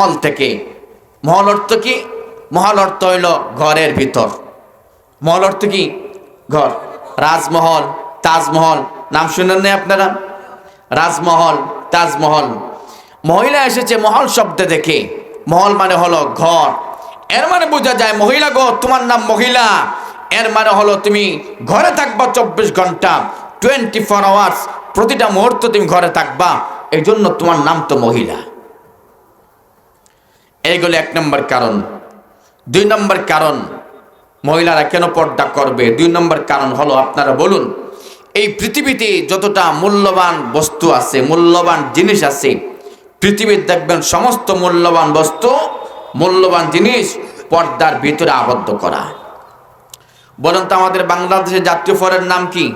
মহল থেকে। মহল অর্থ কি? মহল অর্থ হইল ঘরের ভিতর। মহল অর্থ কি? ঘর। রাজমহল, তাজমহল। নাম শুনেন নাই আপনারা? রাজমহল, তাজমহল। মহিলা এসেছে মহল শব্দ দেখে। মহল মানে হলো ঘর। এর মানে বোঝা যায়, মহিলা গো, তোমার নাম মহিলা। এর মানে হলো তুমি ঘরে থাকবা চব্বিশ ঘণ্টা টোয়েন্টি ফোর আওয়ার্স প্রতিটা মুহূর্ত তুমি ঘরে থাকবা। এই জন্য তোমার নাম তো মহিলা। এইগুলো এক নম্বর কারণ। দুই নম্বর কারণ, মহিলারা কেন পর্দা করবে? দুই নম্বর কারণ হলো আপনারা বলুন, এই পৃথিবীতে যতটা মূল্যবান বস্তু আছে, মূল্যবান জিনিস আছে, পৃথিবীর দেখবেন সমস্ত মূল্যবান বস্তু, মূল্যবান জিনিস পর্দার ভিতরে আবদ্ধ করা। বলুন তো আমাদের বাংলাদেশের জাতীয় ফলের নাম কি?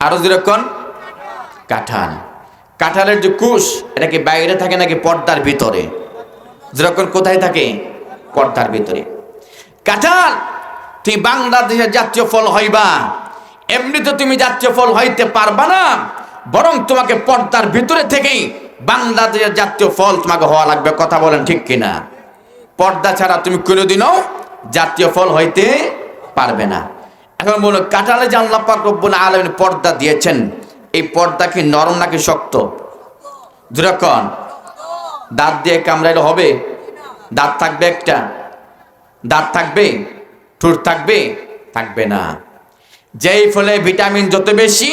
আরও যেরকম কাঁঠাল। কাঁঠালের যে কুশ, এটা কি বাইরে থাকে নাকি পর্দার ভিতরে? যেরকম কোথায় থাকে? পর্দার ভিতরে। কাঁঠাল তুই বাংলাদেশের জাতীয় ফল হইবা। এমনিতে তুমি জাতীয় ফল হইতে পারবা না, বরং তোমাকে পর্দার ভিতরে থেকেই বাংলাদেশের জাতীয় ফল তোমাকে হওয়া লাগবে। কথা বলেন ঠিক কিনা? পর্দা ছাড়া তুমি কোনোদিনও জাতীয় ফল হইতে পারবে না। এখন বলো কাঁঠালে আল্লাহ পাক রব্বুল পর্দা দিয়েছেন, এই পর্দা কি নরম নাকি শক্ত? যেরকম দাঁত দিয়ে কামড়াইলে হবে? দাঁত থাকবে একটা। দাঁত থাকবে, ঠোঁট থাকবে থাকবে না। যেই ফলে ভিটামিন যত বেশি,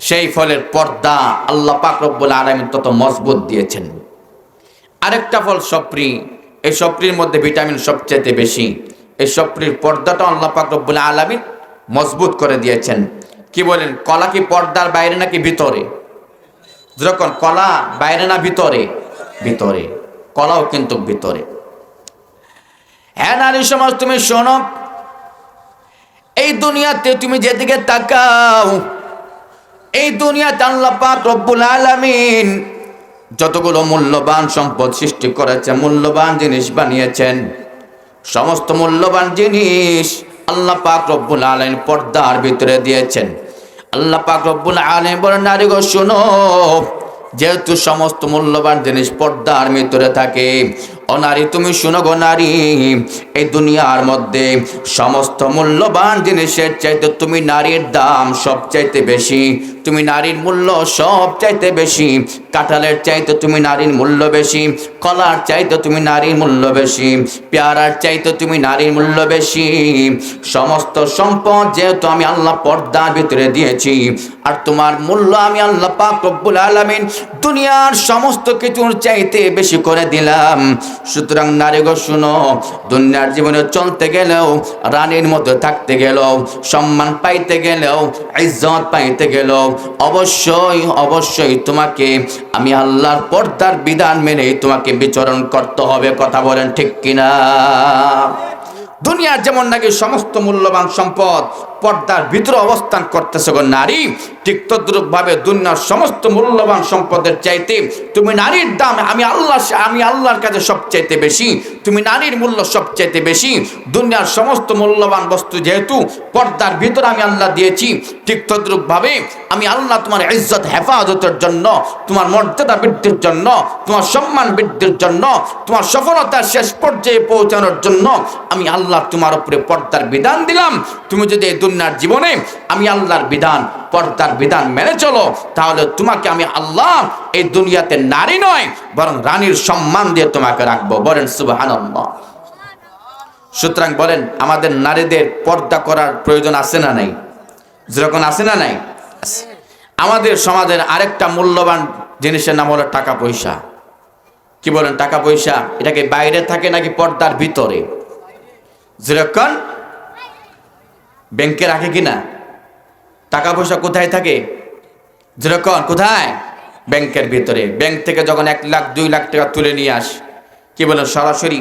সেই ফলের পর্দা আল্লাহ পাক রব্বুল আলামিন তত মজবুত দিয়েছেন। আরেকটা ফল সপ্রি, এই সপ্রির মধ্যে ভিটামিন সবচেয়ে বেশি। এই সপ্রির পর্দাটা আল্লাহ পাক রব্বুল আলামিন মজবুত করে দিয়েছেন। কি বলেন, কলা কি পর্দার বাইরে নাকি ভিতরে? যখন কলা বাইরে না ভিতরে ভিতরে। কলাও কিন্তু ভিতরে। হ্যাঁ নারী সমাজ, তুমি শোনো, এই দুনিয়াতে তুমি যেদিকে তাকাও, এই দুনিয়াতে আল্লাহ পাক রব্বুল আলামিন যতগুলো মূল্যবান সম্পদ সৃষ্টি করেছে, মূল্যবান জিনিস বানিয়েছেন, সমস্ত মূল্যবান জিনিস আল্লাহ পাক রব্বুল আলামিন পর্দার ভিতরে দিয়েছেন। আল্লাহ পাক রব্বুল আলামিন বলেন, নারী গো, শোনো যেহেতু সমস্ত মূল্যবান জিনিস পর্দার ভিতরে থাকে ও নারী, তুমি শুনো গো নারী, এই দুনিয়ার মধ্যে সমস্ত মূল্যবান জিনিসের চাইতে তুমি নারীর দাম সব চাইতে বেশি, তুমি নারীর মূল্য সব চাইতে বেশি, কাঁঠালের চাইতে তুমি নারীর মূল্য বেশি, কলার চাইতে তুমি নারীর মূল্য বেশি, পেয়ারার চাইতে তুমি নারীর মূল্য বেশি, সমস্ত সম্পদ যেহেতু আমি আল্লাহ পর্দার ভিতরে দিয়েছি, আর তোমার মূল্য আমি আল্লাহ পাক রব্বুল আলামিন দুনিয়ার সমস্ত কিছুর চাইতে বেশি করে দিলাম সুতরাং নারী গো, শুনো, দুনিয়ার জীবনে চলতে গেলেও, রানীর মতো থাকতে গেলেও, সম্মান পাইতে গেলেও, ইজ্জত পাইতে গেলেও, অবশ্যই অবশ্যই তোমাকে আমি আল্লাহর পর্দার বিধান মেনেই তোমাকে বিচরণ করতে হবে, কথা বলেন ঠিক কিনা? দুনিয়ার যেমন নাকি সমস্ত মূল্যবান সম্পদ পর্দার ভিতরে অবস্থান করতেছে গো নারী। ঠিক তদ্রুপভাবে দুনিয়ার সমস্ত মূল্যবান সম্পদের চাইতে তুমি নারীর দাম, আমি আল্লাহ, আমি আল্লাহর কাছে সবচাইতে বেশি, তুমি নারীর মূল্য সবচাইতে বেশি। দুনিয়ার সমস্ত মূল্যবান বস্তু যেহেতু পর্দার ভিতরে আমি আল্লাহ দিয়েছি, ঠিক তদ্রুপভাবে আমি আল্লাহ তোমার ইজ্জত, হেফাজতের জন্য, তোমার মর্যাদা বৃদ্ধির জন্য, তোমার সম্মান বৃদ্ধির জন্য, তোমার সফলতার শেষ পর্যায়ে পৌঁছানোর জন্য আমি আল্লাহ তোমার উপরে পর্দার বিধান দিলাম। তুমি যদি এই দুনিয়ার জীবনে আমি আল্লাহর বিধান, পর্দার বিধান মেনে চলো। তাহলে তোমাকে আমি আল্লাহ এই দুনিয়াতে নারী নয়, বরং রানীর সম্মান দিয়ে তোমাকে রাখব। বলেন সুবহানাল্লাহ। সুতরাং বলেন, আমাদের নারীদের পর্দা করার প্রয়োজন আছে না নাই? যেরকম আছে না নাই? আমাদের সমাজের আরেকটা মূল্যবান জিনিসের নাম হলো টাকা পয়সা। কি বলেন, টাকা পয়সা? এটাকে বাইরে থাকে নাকি পর্দার ভিতরে? যেরকম ব্যাংকে রাখে কিনা? টাকা পয়সা কোথায় থাকে? যেরকম, কোথায়? ব্যাংকের ভিতরে। ব্যাংক থেকে যখন এক লাখ, দুই লাখ টাকা তুলে নিয়ে আস, কি বলে, সরাসরি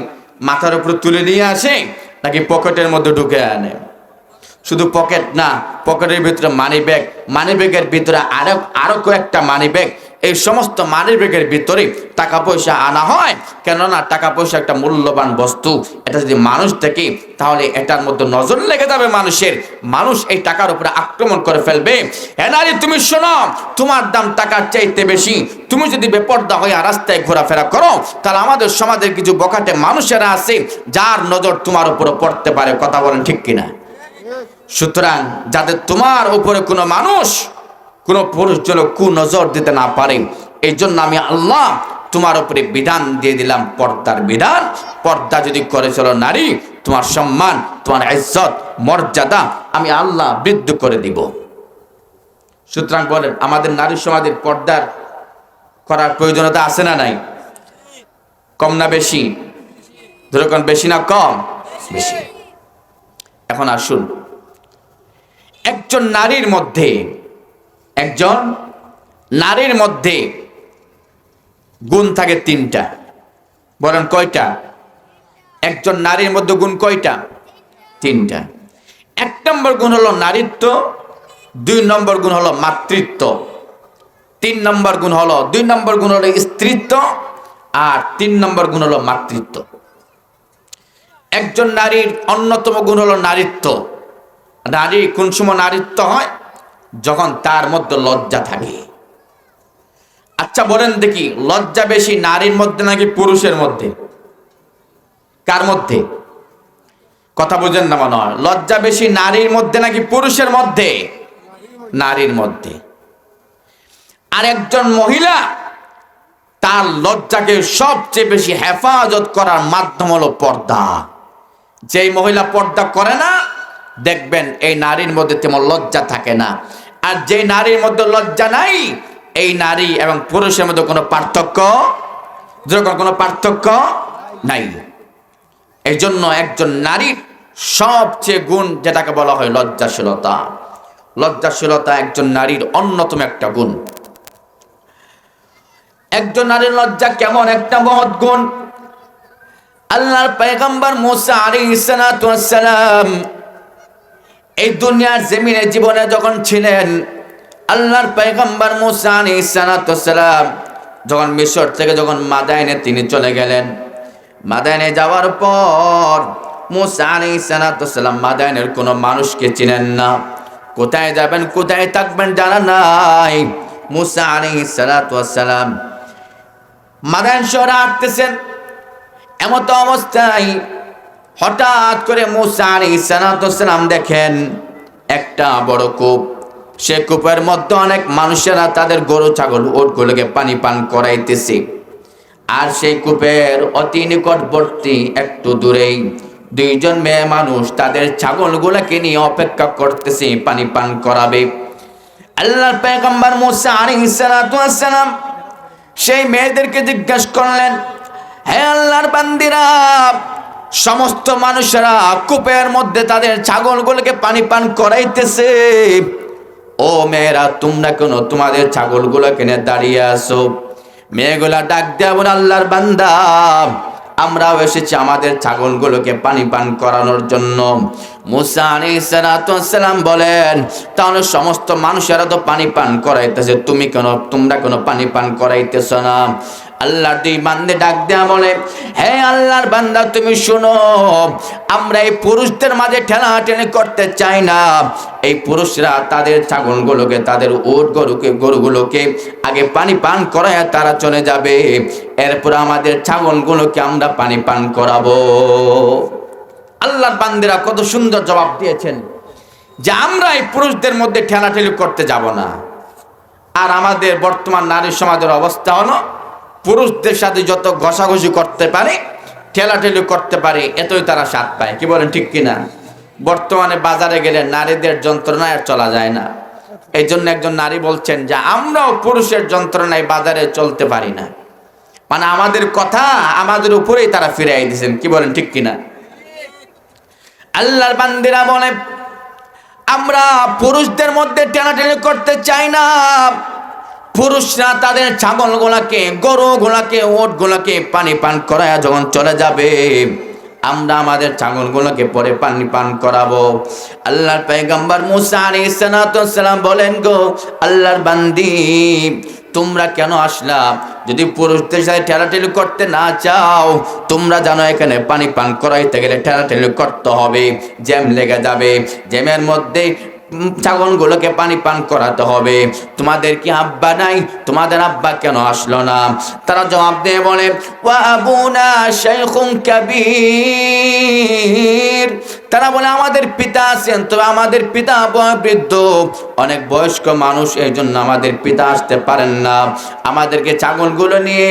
মাথার উপর তুলে নিয়ে আসে, নাকি পকেটের মধ্যে ঢুকে আনে? শুধু পকেট না, পকেটের ভিতরে মানি ব্যাগ মানি ব্যাগের ভিতরে আরও আরও কয়েকটা মানি ব্যাগ এই সমস্ত মানি ব্যাগের ভিতরে টাকা পয়সা আনা হয়। কেননা টাকা পয়সা একটা মূল্যবান বস্তু। এটা যদি মানুষ দেখে, তাহলে এটার মধ্যে নজর লেগে যাবে মানুষের। মানুষ এই টাকার উপরে আক্রমণ করে ফেলবে। এ নারী, তুমি শোনো, তোমার দাম টাকার চাইতে বেশি। তুমি যদি বেপর্দা হয়ে রাস্তায় ঘোরাফেরা করো, তাহলে আমাদের সমাজের কিছু বখাটে মানুষেরা আছে, যার নজর তোমার উপরে পড়তে পারে। কথা বলেন ঠিক কিনা? সুতরাং যাদের তোমার উপরে কোনো মানুষ কোনো পুরুষ যেন কু নজর দিতে না পারে। এই জন্য আমি আল্লাহ তোমার উপরে বিধান দিয়ে দিলাম, পর্দার বিধান। পর্দা যদি করে চলো নারী, তোমার সম্মান, তোমার ইজ্জত, মর্যাদা আমি আল্লাহ বৃদ্ধ করে দিব। সুতরাং বলেন, আমাদের নারী সমাজের পর্দার করার প্রয়োজনীয়তা আছে না নাই? কম না বেশি? ধরো কোন বেশি না কম? বেশি। এখন আসুন, একজন নারীর মধ্যে একজন নারীর মধ্যে গুণ থাকে তিনটা। বলেন কয়টা? একজন নারীর মধ্যে গুণ কয়টা? তিনটা। এক নম্বর গুণ হলো নারীত্ব, দুই নম্বর গুণ হলো মাতৃত্ব, তিন নম্বর গুণ হলো, দুই নম্বর গুণ হলো স্ত্রীত্ব, আর তিন নম্বর গুণ হলো মাতৃত্ব। একজন নারীর অন্যতম গুণ হলো নারীত্ব। নারী কোন সময় নারীত্ব হয়? যখন তার মধ্যে লজ্জা থাকে। আচ্ছা বলেন দেখি, লজ্জা বেশি নারীর মধ্যে নাকি পুরুষের মধ্যে? কার মধ্যে? কথা বুঝেন না মনে হয়। লজ্জা বেশি নারীর মধ্যে নাকি পুরুষের মধ্যে? নারীর মধ্যে। আর একজন মহিলা তার লজ্জাকে সবচেয়ে বেশি হেফাজত করার মাধ্যম হলো পর্দা। যেই মহিলা পর্দা করে না, দেখবেন এই নারীর মধ্যে তেমন লজ্জা থাকে না। আর যে নারীর মধ্যে লজ্জা নাই, এই নারী এবং পুরুষের মধ্যে কোনো পার্থক্য কোনো পার্থক্য নাই। এই জন্য একজন নারীর সবচেয়ে গুণ যেটাকে বলা হয় লজ্জাশীলতা। লজ্জাশীলতা একজন নারীর অন্যতম একটা গুণ। একজন নারীর লজ্জা কেমন? একটা মহৎ গুণ। আল্লাহর পয়গম্বর মুসা আলাইহিস সালাম এই দুনিয়ার জমিনে জীবনে যখন ছিলেন, আল্লাহর পয়গম্বর মুসা আলাইহিস সালাম যখন মিশর থেকে যখন মাদায়নে তিনি চলে গেলেন মাদায়নে যাওয়ার পর মুসা আলাইহিস সালাম মাদায়নের কোনো মানুষকে চিনেন না। কোথায় যাবেন, কোথায় থাকবেন জানা নাই। মুসা আলাইহিস সালাম মাদায়ন শহরে আসতেছেন এমত অবস্থায় হঠাৎ করে মুসা সালাম দেখেন একটা বড় কূপ। সে কূপের মধ্যে অনেক মানুষেরা তাদের গরু, ছাগল ওটগুলোকে পানি পান করাইতেছে। আর সেই কূপের অতি নিকটবর্তী একটু দূরেই দুইজন মেয়ে মানুষ তাদের ছাগলগুলোকে নিয়ে অপেক্ষা করতেছে, পানি পান করাবে। আল্লাহর পেগম্বর মুসা আলাইহিস সালাম সেই মেয়েদেরকে জিজ্ঞাসা করলেন, হে আল্লাহর বান্দিরা সমস্ত মানুষেরা কূপের মধ্যে তাদের ছাগলগুলোকে পানি পান করাইতেছে। ও মেয়েরা, তোমরা কেন তোমাদের ছাগলগুলো কিনে দাঁড়িয়ে আসো মেয়েগুলা ডাক দেব আল্লাহর বান্দা, আমরাও এসেছি আমাদের ছাগলগুলোকে পানি পান করানোর জন্য। সালাম বলেন, তাহলে সমস্ত মানুষেরা তো পানি পান করাইতেছে, তুমি কেন, তোমরা কেন পানি পান করাইতেছ না? আল্লাহর দুই বান্দে ডাক দেয়া বলে, হে আল্লাহর বান্দা, তুমি শোনো, আমরা এই পুরুষদের মাঝে ঠেলাঠেলি করতে চাই না। এই পুরুষরা তাদের ছাগলগুলোকে, তাদের উট গরুকে, গরুগুলোকে আগে পানি পান করায় তারা চলে যাবে। এরপর আমাদের ছাগলগুলোকে আমরা পানি পান করাবো। আল্লাহর বান্দিরা কত সুন্দর জবাব দিয়েছেন যে আমরা এই পুরুষদের মধ্যে ঠেলাঠেলি করতে যাব না। আর আমাদের বর্তমান নারী সমাজের অবস্থা হলো পুরুষদের সাথে যত ঘষাঘষি করতে পারে, ঠেলাঠেলি করতে পারে, এতই তারা স্বাদ পায়। কি বলেন, ঠিক কিনা? বর্তমানে বাজারে গেলে নারীদের যন্ত্রণায় আর চলা যায় না। এই জন্য একজন নারী বলছেন যে, আমরাও পুরুষের যন্ত্রণায় বাজারে চলতে পারি না। মানে আমাদের কথা আমাদের উপরেই তারা ফিরাই দিয়েছেন কি বলেন, ঠিক কিনা? আল্লাহর বান্দিরা বলে, আমরা পুরুষদের মধ্যে টেনাটেনি করতে চাই না। পুরুষরা তাদের ছাগলগুলাকে গরুগুলাকে ওটগুলাকে পানি পান করায় যখন চলে যাবে, আমরা আমাদের ছাগলগুলোকে পরে পানি পান করাবো। আল্লাহর পেগম্বর মুসা সালাম বলেন গো, আল্লাহর বান্দি, তোমরা কেন আসলা? যদি পুরুষদের সাথে ঠেলাঠেলি করতে না চাও, তোমরা জানো এখানে পানি পান করাইতে গেলে ঠেলাঠেলি করতে হবে, জ্যাম লেগে যাবে। জ্যামের মধ্যে ছাগলগুলোকে পানি পান করাতে হবে। তোমাদের কি আব্বা নাই? তোমাদের আব্বা কেন আসলো না? তারা জবাব দিয়ে বলে, ওয়া আবুনা শাইখুন তারা বলে, আমাদের পিতা আছেন, তবে আমাদের পিতা বৃদ্ধ অনেক বয়স্ক মানুষ এই জন্য আমাদের পিতা আসতে পারেন না। আমাদেরকে ছাগলগুলো নিয়ে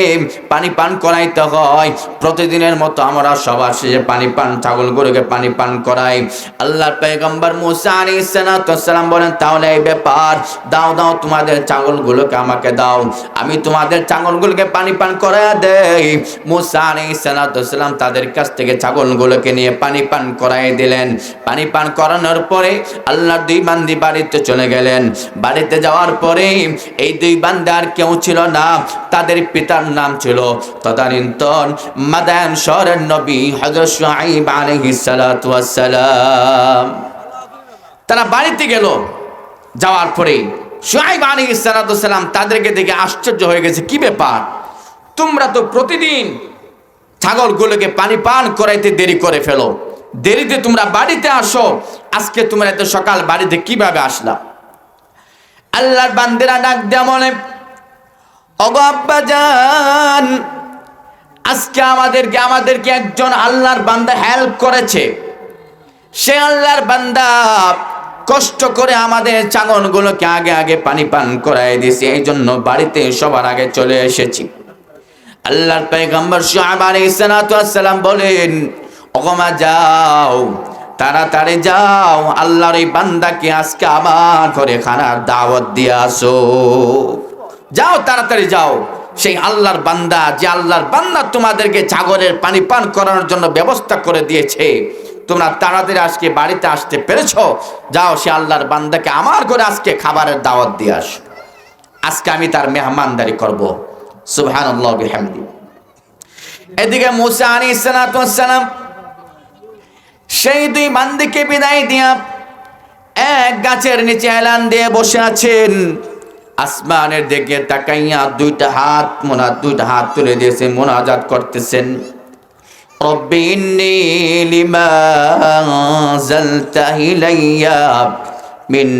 পানি পান করাইতে হয়। প্রতিদিনের মতো আমরা সবার শেষে পানি পান, ছাগলগুলোকে পানি পান করাই। আল্লাহর পেগম্বর মুসা আলী সালাম বলেন, তাহলে এই ব্যাপার, দাও দাও তোমাদের ছাগলগুলোকে আমাকে দাও। আমি তোমাদের ছাগলগুলোকে পানি পান করাই দেই। মুসা আলী সালাম তাদের কাছ থেকে ছাগলগুলোকে নিয়ে পানি পান করাই দিলেন। পানি পান করানোর পরে আল্লাহর দুই বান্দি বাড়িতে চলে গেলেন। বাড়িতে যাওয়ার পরে এই দুই বান্দা আর কেউ ছিল না, তাদের পিতার নাম ছিল তদানীন্তন মাদান শহরের নবী হজরত শুআইব আলাইহিস সালাতু ওয়াস সালাম তারা বাড়িতে গেল। যাওয়ার পরে সালাতু ওয়াস সালাম তাদেরকে দেখে আশ্চর্য হয়ে গেছে, কি ব্যাপার? তোমরা তো প্রতিদিন ছাগলগুলোকে পানি পান করাইতে দেরি করে ফেলো। দেরিতে তোমরা বাড়িতে আসো। আজকে তোমরা এত সকাল বাড়িতে কীভাবে আসলা? আল্লাহর বান্দিরা ডাক দেয়া মনে অগো আব্বা যান আজকে আমাদেরকে আমাদেরকে একজন আল্লাহর বান্দা হেল্প করেছে। সে আল্লাহর বান্দা কষ্ট করে আমাদের চাগনগুলোকে আগে আগে পানি পান করাই দিয়েছে। এই জন্য বাড়িতে সবার আগে চলে এসেছি। আল্লাহর পেগম্বর শুআব আলাইহিস সালাম বলেন ওগমা যাও, তাড়াতাড়ি যাও, আল্লাহর এই বান্দাকে আজকে আমার ঘরে খানার দাওয়াত দিয়ে আসো। যাও, তাড়াতাড়ি যাও। সেই আল্লাহর বান্দা, যে আল্লাহর বান্দা তোমাদেরকে ছাগলের পানি পান করানোর জন্য ব্যবস্থা করে দিয়েছে, তোমরা তাড়াতাড়ি আজকে বাড়িতে আসতে পেরেছ? যাও, সে আল্লাহর বান্দাকে আমার ঘরে আজকে খাবারের দাওয়াত দিয়ে আসো। আজকে আমি তার মেহমানদারি করব। সুবহান আল্লাহ বিহামদি। এদিকে মুসা আলী সালাম সেই দুই বান্দিকে বিদায় দিয়া এক গাছের নিচে এলান দিয়ে বসে আছেন। আসমানের দিকে তাকাইয়া দুইটা হাত মোনা দুইটা হাত তুলে দিয়েছে, মোনাজাত করতেছেন। রব্বি মিন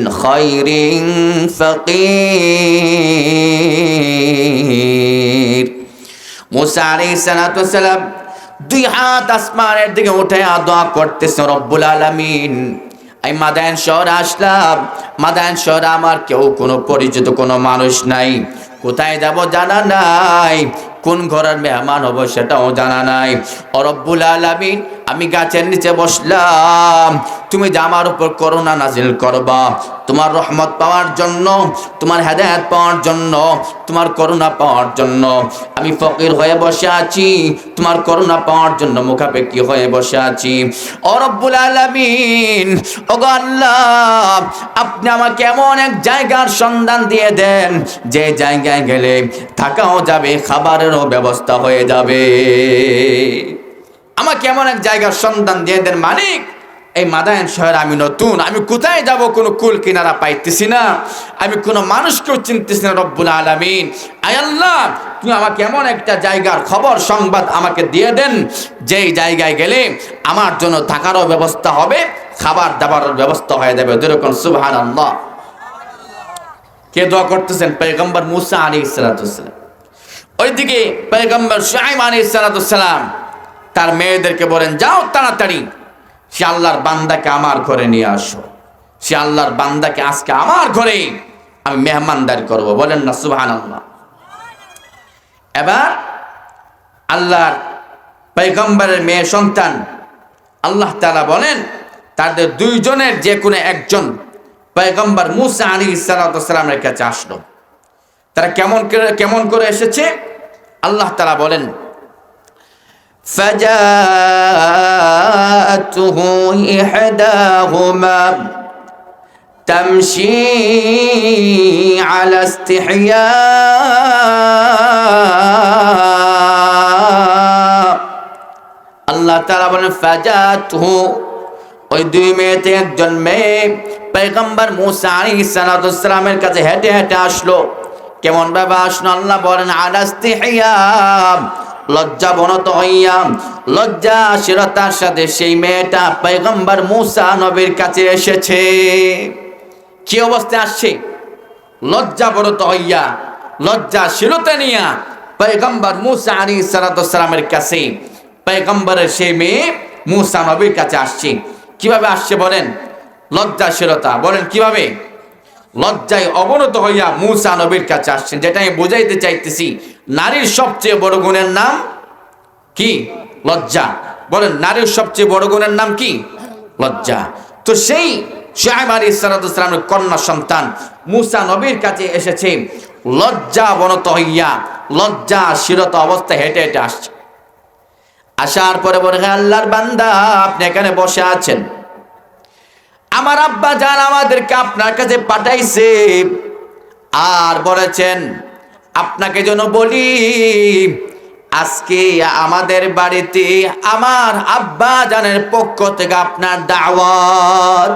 মুসা আলাইহিস সালাতু সালাম দুই হাত আসমানের দিকে উঠে দোয়া করতেছে রব্বুল আলামিন। আমি মাদায়ন শহরে আসলাম। মাদায়ন শহরে আমার কেউ কোনো পরিচিত কোনো মানুষ নাই। কোথায় যাব জানা নাই। কোন ঘরের মেহমান হব সেটাও জানা নাই। অরব্বুল আলামিন, আমি গাছের নিচে বসলাম। তুমি যে আমার উপর করোনা নাজিল করবা, তোমার রহমত পাওয়ার জন্য, তোমার হেদায়ত পাওয়ার জন্য, তোমার করুণা পাওয়ার জন্য। আমি ফকির হয়ে বসে আছি, তোমার করুণা পাওয়ার জন্য মুখাপেক্ষি হয়ে বসে আছি। অরব্বুল আলামিন, ওগো আল্লাহ, আপনি আমাকে এমন এক জায়গার সন্ধান দিয়ে দেন, যে জায়গায় গেলে থাকাও যাবে খাবারেরও ব্যবস্থা হয়ে যাবে। আমাকে এমন এক জায়গার সন্ধান দিয়ে দেন মালিক এই মাদায়ন শহরে আমি নতুন, আমি কোথায় যাব কোনো কুল কিনারা পাইতেছি না, আমি কোনো মানুষকেও চিনতেছি না রব্বুল আলমিন। আয় আল্লাহ, তুমি আমাকে এমন একটা জায়গার খবর, সংবাদ আমাকে দিয়ে দেন, যেই জায়গায় গেলে আমার জন্য থাকারও ব্যবস্থা হবে, খাবার দাবারের ব্যবস্থা হয়ে যাবে। যেরকম আল্লাহ কে দোয়া করতেছেন? পেগম্বর মুসা আলী ইসালাতাম ওইদিকে পেগম্বর শাহিম আলী ইসালাতাম তার মেয়েদেরকে বলেন, যাও তাড়াতাড়ি। সে আল্লাহর বান্দাকে আমার ঘরে নিয়ে আসো। সে আল্লাহর বান্দাকে আজকে আমার ঘরে আমি মেহমানদারি করব। বলেন না সুবহান আল্লাহ এবার আল্লাহর পৈগম্বরের মেয়ে সন্তান, আল্লাহ তালা বলেন, তাদের দুইজনের যে কোনো একজন পয়গম্বর মুসা আলী সালামের কাছে আসলো। তারা কেমন করে কেমন করে এসেছে আল্লাহ তালা বলেন فجاءته إحداهما تمشي على استحياء আল্লাহ তারা বলেন ফাজাতুহু ওই দুই মেয়েতে একজন মেয়ে পেগম্বর মুসা আলী সালামের কাছে হেঁটে হেঁটে আসলো কেমন ভাবে আসলো আল্লাহ বলেন, আলাস্তি লজ্জা বনত হইয়াম। লজ্জাশীলতার সাথে সেই মেয়েটা পয়গম্বর মুসা নবীর কাছে এসেছে। কি অবস্থায় আসছে? লজ্জা বরত হইয়া লজ্জাশীলতা নিয়া পয়গম্বর মুসা আলী সালাতামের কাছে, পয়গম্বরের সেই মেয়ে মুসা নবীর কাছে আসছে। কীভাবে আসছে বলেন? লজ্জাশীলতা বলেন কীভাবে? লজ্জায় অবনত হইয়া মুসা নবীর কাছে আসছেন। যেটা আমি বোঝাইতে চাইতেছি, নারীর সবচেয়ে বড় গুণের নাম কি? লজ্জা। বলেন, নারীর সবচেয়ে বড় গুণের নাম কি? লজ্জা। তো সেই শাহেব আলী সালামের কন্যা সন্তান মুসা নবীর কাছে এসেছে লজ্জা বনত হইয়া লজ্জা শিরত অবস্থায় হেঁটে হেঁটে আসছে। আসার পরে বলে আল্লাহর বান্দা, আপনি এখানে বসে আছেন? আমার আব্বা যান আমাদেরকে আপনার কাছে পাঠাইছে আর বলেছেন, আপনাকে যেন বলি, আজকে আমাদের বাড়িতে আমার আব্বা জানের পক্ষ থেকে আপনার দাওয়াত।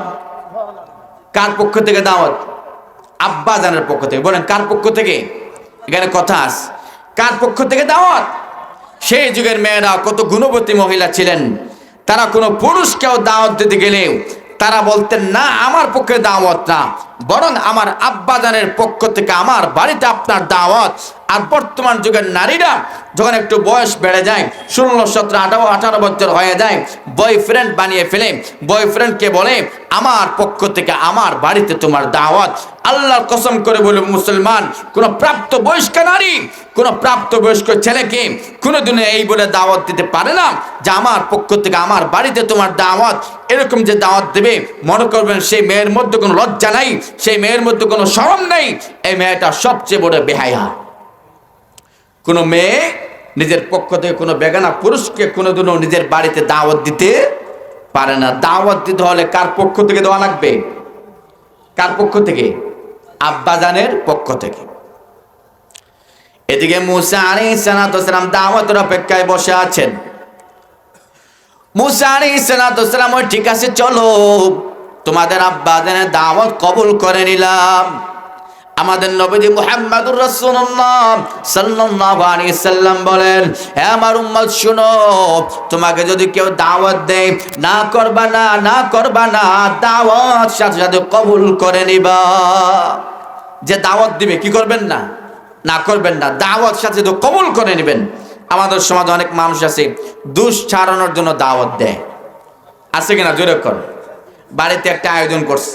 কার পক্ষ থেকে দাওয়াত? আব্বা জানের পক্ষ থেকে। বলেন, কার পক্ষ থেকে? এখানে কথা আস কার পক্ষ থেকে দাওয়াত? সেই যুগের মেয়েরা কত গুণবতী মহিলা ছিলেন। তারা কোনো পুরুষকেও দাওয়াত দিতে গেলে তারা বলতেন না আমার পক্ষে দাওয়াত না। বরং আমার আব্বাজানের পক্ষ থেকে আমার বাড়িতে আপনার দাওয়াত। আর বর্তমান যুগের নারীরা যখন একটু বয়স বেড়ে যায়, ষোলো, সতেরো, আঠারো আঠারো বছর হয়ে যায় বয়ফ্রেন্ড বানিয়ে ফেলে। বয়ফ্রেন্ডকে বলে, আমার পক্ষ থেকে আমার বাড়িতে তোমার দাওয়াত। আল্লাহর কসম করে বলে মুসলমান, কোন প্রাপ্ত বয়স্ক নারী, কোন প্রাপ্ত বয়স্ক ছেলেকে কোনো দিনে এই বলে দাওয়াত দিতে পারে না যে, আমার পক্ষ থেকে আমার বাড়িতে তোমার দাওয়াত। এরকম যে দাওয়াত দেবে, মনে করবেন সেই মেয়ের মধ্যে কোনো লজ্জা নাই। সেই মেয়ের মধ্যে কোনো শরম নেই। এই মেয়েটা সবচেয়ে বড় বেহায়া। কোনো মেয়ে নিজের পক্ষ থেকে কোনো বেগানা পুরুষকে কোনোদিনও নিজের বাড়িতে দাওয়াত দিতে পারে না। দাওয়াত দিতে হলে কার পক্ষ থেকে দেওয়া লাগবে? কার পক্ষ থেকে? আব্বাজানের পক্ষ থেকে। এদিকে মুসা আলী সালাতাম দাওয়াতের অপেক্ষায় বসে আছেন। মুসা আলী সালাতাম ওই ঠিক আছে, চলো। তোমাদের আব্বা আব্বাজানের দাওয়াত কবুল করে নিলাম। আমাদের নবীজি মুহাম্মাদুর রাসূলুল্লাহ সাল্লাল্লাহু আলাইহি সাল্লাম বলেন, হে আমার উম্মত, শুনো, তোমাকে যদি কেউ দাওয়াত দেয়, না করবা না না করবা না, দাওয়াত সাথে সাথে কবুল করে নিবা। যে দাওয়াত দিবে, কি করবেন না? না করবেন না, দাওয়াত সাথে তো কবুল করে নেবেন। আমাদের সমাজে অনেক মানুষ আছে, দুষ ছাড়ানোর জন্য দাওয়াত দেয়। আছে কিনা? জোরে কর। বাড়িতে একটা আয়োজন করছে।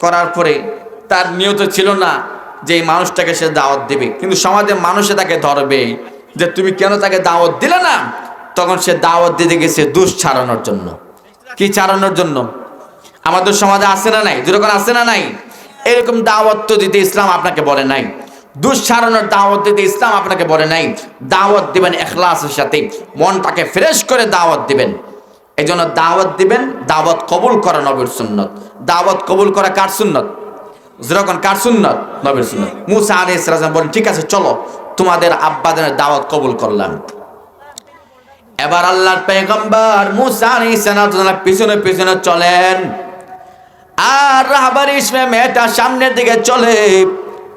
করার পরে তার নিয়ত ছিল না যে এই মানুষটাকে সে দাওয়াত দেবে। কিন্তু সমাজে মানুষে তাকে ধরবে যে তুমি কেন তাকে দাওয়াত দিলে না? তখন সে দাওয়াত দিতে গেছে দুষ ছাড়ানোর জন্য। কি ছাড়ানোর জন্য? আমাদের সমাজে আছে না নাই? যেরকম আছে না নাই, এরকম দাওয়াত তো দিতে ইসলাম আপনাকে বলে নাই। ছাড়ানোর দাওয়াত দিতে ইসলাম আপনাকে বলে নাই। দাওয়াত দিবেন এখলাসের সাথে। মনটাকে ফ্রেশ করে দাওয়াত দিবেন। এই জন্য দাওয়াত দিবেন, দাওয়াত কবুল করা নবীর সুন্নত। দাওয়াত কবুল করা কার সুন্নত? যেরকম কার সুন্নত? নবীর সুন্নত। মুসা আলী ইসলাম বলেন, ঠিক আছে, চলো, তোমাদের আব্বাদের দাওয়াত কবুল করলাম। এবার আল্লাহর পেগম্বর মুসা আলী ইসলাম পিছনে পিছনে চলেন। আর রাহবার ইসমে মেয়েটা সামনের দিকে চলে।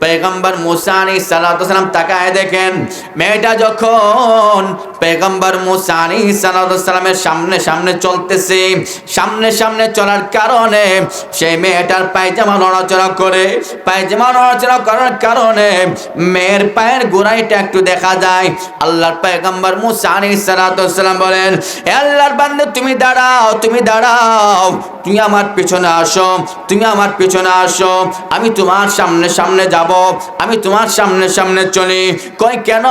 পেগম্বর মুসা আলী সালাম তাকায় দেখেন, মেয়েটা যখন পেগম্বর মুসা আলী সালামের সামনে সামনে চলতেছে, সামনে সামনে চলার কারণে সেই মেয়েটার পায়জামা নড়াচড়া করে, পায়জামা নড়াচড়া করার কারণে মেয়ের পায়ের গোড়াইটা একটু দেখা যায়। আল্লাহর পেগম্বর মুসা আলী সালাম বলেন, "এ আল্লাহর বান্দে, তুমি দাঁড়াও তুমি দাঁড়াও, তুমি আমার পিছনে আসো, তুমি আমার পিছনে আসো, আমি তোমার সামনে সামনে যাব। আমি তোমার সামনে সামনে চলি। কই কেন?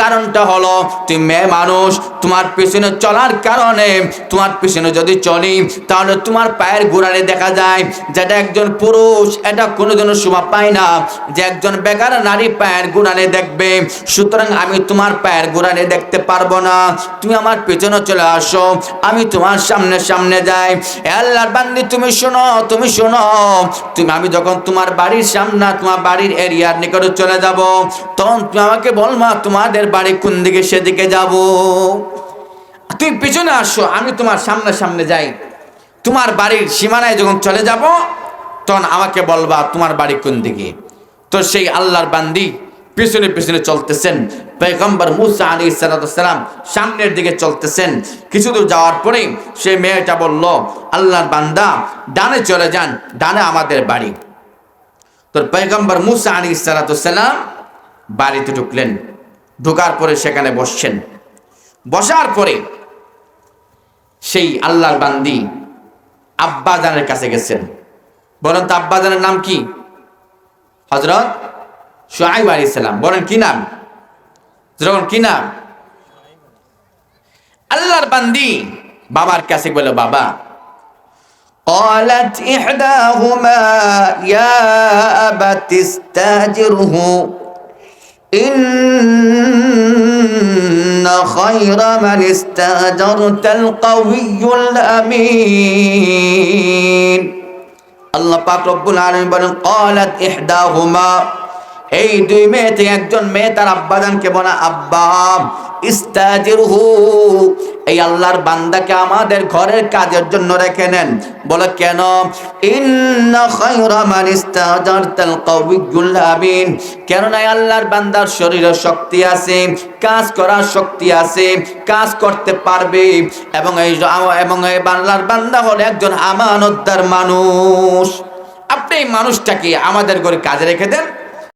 কারণটা হলো তুমি মেয়ে মানুষ, তোমার পিছনে চলার কারণে, তোমার পিছনে যদি চলি, তাহলে তোমার পায়ের গোড়ালে দেখা যায় যেটা একজন পুরুষ, এটা কোনোদিনও শোভা পায় না যে একজন বেকার নারী পায়ের গোড়ালে দেখবে। সুতরাং আমি তোমার পায়ের গোড়ালে দেখতে পারব না। তুমি আমার পেছনে চলে আসো। আমি তোমার সামনে সামনে যাই। আল্লাহর বান্দি, তুমি শোনো তুমি শোনো। তুমি, আমি যখন তোমার বাড়ির সামনে, তোমার বাড়ির এরিয়ার নিকটে চলে যাব। তখন তুমি আমাকে বল মা, তোমাদের বাড়ি কোন দিকে, সেদিকে যাব। তুমি পিছনে আসো, আমি তোমার সামনে সামনে যাই। তোমার বাড়ির সীমানায় যখন চলে যাব, তখন আমাকে বলবা তোমার বাড়ি কোন দিকে? তো সেই আল্লাহর বান্দি পিছনে পিছনে চলতেছেন। পেগম্বর মুসা আলী সালাম সামনের দিকে চলতেছেন। কিছু দূর যাওয়ার পরে সে মেয়েটা বলল, আল্লাহর বান্দা, ডানে চলে যান, ডানে আমাদের বাড়ি। তোর পেগম্বর মুসা আলী সালাম বাড়িতে ঢুকলেন। ঢোকার পরে সেখানে বসছেন। বসার পরে সেই আল্লাহর বান্দি আব্বাজানের কাছে গেছেন। বলেন, তো আব্বাজানের নাম কি? হজরত সোহাইব আলী সালাম। বলেন, কি নাম? যখন, কি নাম? আল্লাহর বান্দি বাবার কাছে বলে বাবা قالت إحداهما يا أبت استاجره إن خير من استاجرت القوي الأمين আল্লাহ পাক রব্বুল আলামিন বলেন قالت إحداهما এই দুই মেয়ে থেকে একজন মেয়ে তার আব্বাজানকে বলে আব্বা এই আল্লাহর বান্দাকে আমাদের ঘরের কাজের জন্য রেখে নেন। বলে কেন? ইন্না খায়রা মান আল্লাহর বান্দার শরীরে শক্তি আছে, কাজ করার শক্তি আছে, কাজ করতে পারবে। এবং এই এবং এই আল্লাহর বান্দা হলো একজন আমানতদার মানুষ। আপনি এই মানুষটাকে আমাদের ঘরে কাজে রেখে দেন।